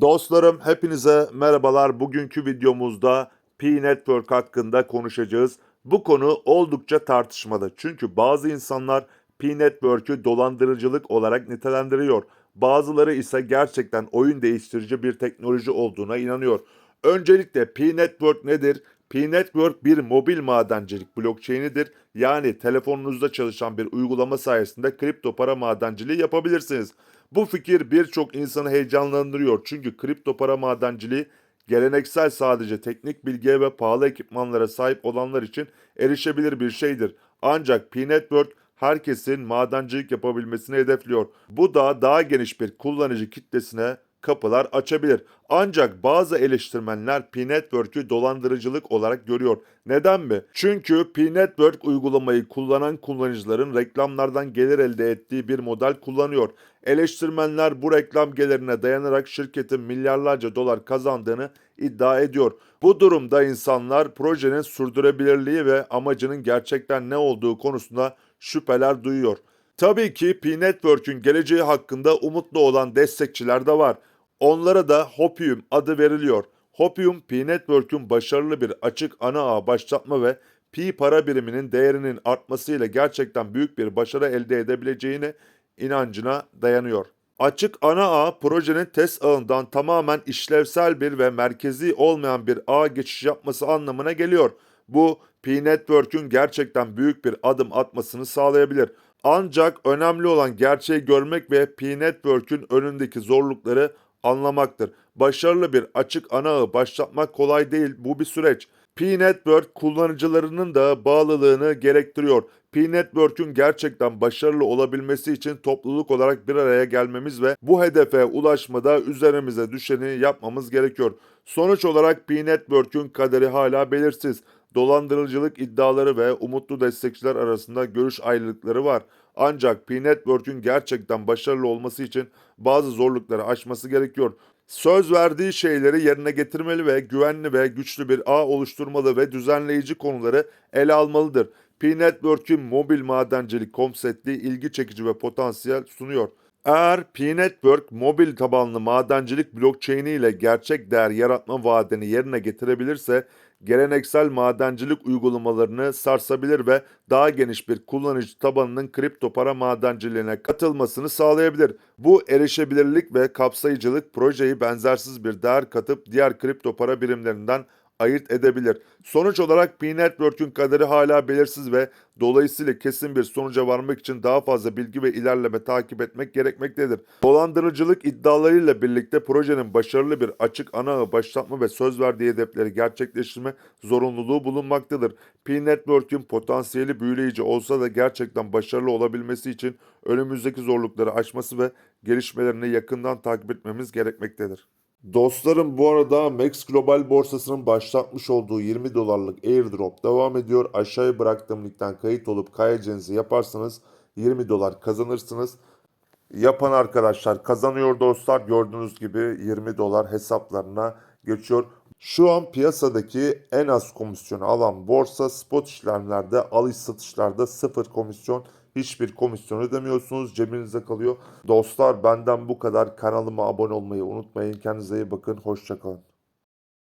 Dostlarım hepinize merhabalar. Bugünkü videomuzda P-Network hakkında konuşacağız. Bu konu oldukça tartışmalı. Çünkü bazı insanlar P-Network'ü dolandırıcılık olarak nitelendiriyor. Bazıları ise gerçekten oyun değiştirici bir teknoloji olduğuna inanıyor. Öncelikle P-Network nedir? P-Network bir mobil madencilik blockchain'idir. Yani telefonunuzda çalışan bir uygulama sayesinde kripto para madenciliği yapabilirsiniz. Bu fikir birçok insanı heyecanlandırıyor çünkü kripto para madenciliği geleneksel sadece teknik bilgiye ve pahalı ekipmanlara sahip olanlar için erişebilir bir şeydir. Ancak P-Network herkesin madencilik yapabilmesini hedefliyor. Bu da daha geniş bir kullanıcı kitlesine kapılar açabilir. Ancak bazı eleştirmenler P-Network'ü dolandırıcılık olarak görüyor. Neden mi? Çünkü P-Network uygulamayı kullanan kullanıcıların reklamlardan gelir elde ettiği bir model kullanıyor. Eleştirmenler bu reklam gelirine dayanarak şirketin milyarlarca dolar kazandığını iddia ediyor. Bu durumda insanlar projenin sürdürülebilirliği ve amacının gerçekten ne olduğu konusunda şüpheler duyuyor. Tabii ki P-Network'ün geleceği hakkında umutlu olan destekçiler de var. Onlara da Hopium adı veriliyor. Hopium, P-Network'ün başarılı bir açık ana ağ başlatma ve Pi para biriminin değerinin artmasıyla gerçekten büyük bir başarı elde edebileceğine inancına dayanıyor. Açık ana ağ projenin test ağından tamamen işlevsel bir ve merkezi olmayan bir ağ geçiş yapması anlamına geliyor. Bu P-Network'ün gerçekten büyük bir adım atmasını sağlayabilir. Ancak önemli olan gerçeği görmek ve P-Network'ün önündeki zorlukları anlamaktır. Başarılı bir açık ana ağı başlatmak kolay değil, bu bir süreç. P-Network kullanıcılarının da bağlılığını gerektiriyor. P-Network'ün gerçekten başarılı olabilmesi için topluluk olarak bir araya gelmemiz ve bu hedefe ulaşmada üzerimize düşeni yapmamız gerekiyor. Sonuç olarak P-Network'ün kaderi hala belirsiz. Dolandırıcılık iddiaları ve umutlu destekçiler arasında görüş ayrılıkları var. Ancak P-Network'ün gerçekten başarılı olması için bazı zorlukları aşması gerekiyor. Söz verdiği şeyleri yerine getirmeli ve güvenli ve güçlü bir ağ oluşturmalı ve düzenleyici konuları ele almalıdır. P-Network'ün mobil madencilik konsepti ilgi çekici ve potansiyel sunuyor. Eğer P-Network mobil tabanlı madencilik blockchain'i ile gerçek değer yaratma vaadini yerine getirebilirse geleneksel madencilik uygulamalarını sarsabilir ve daha geniş bir kullanıcı tabanının kripto para madenciliğine katılmasını sağlayabilir. Bu erişebilirlik ve kapsayıcılık projeyi benzersiz bir değer katıp diğer kripto para birimlerinden ayırt edebilir. Sonuç olarak P-Network'ün kaderi hala belirsiz ve dolayısıyla kesin bir sonuca varmak için daha fazla bilgi ve ilerleme takip etmek gerekmektedir. Dolandırıcılık iddialarıyla birlikte projenin başarılı bir açık ana başlatma ve söz verdiği hedefleri gerçekleştirme zorunluluğu bulunmaktadır. P-Network'ün potansiyeli büyüleyici olsa da gerçekten başarılı olabilmesi için önümüzdeki zorlukları aşması ve gelişmelerini yakından takip etmemiz gerekmektedir. Dostlarım bu arada Max Global borsasının başlatmış olduğu 20 dolarlık airdrop devam ediyor. Aşağıya bıraktığım linkten kayıt olup kaydedeceğinizi yaparsanız 20 dolar kazanırsınız. Yapan arkadaşlar kazanıyor dostlar. Gördüğünüz gibi 20 dolar hesaplarına geçiyor. Şu an piyasadaki en az komisyonu alan borsa spot işlemlerde alış satışlarda sıfır komisyon hiçbir komisyon ödemiyorsunuz cebinize kalıyor. Dostlar benden bu kadar kanalıma abone olmayı unutmayın kendinize iyi bakın hoşçakalın.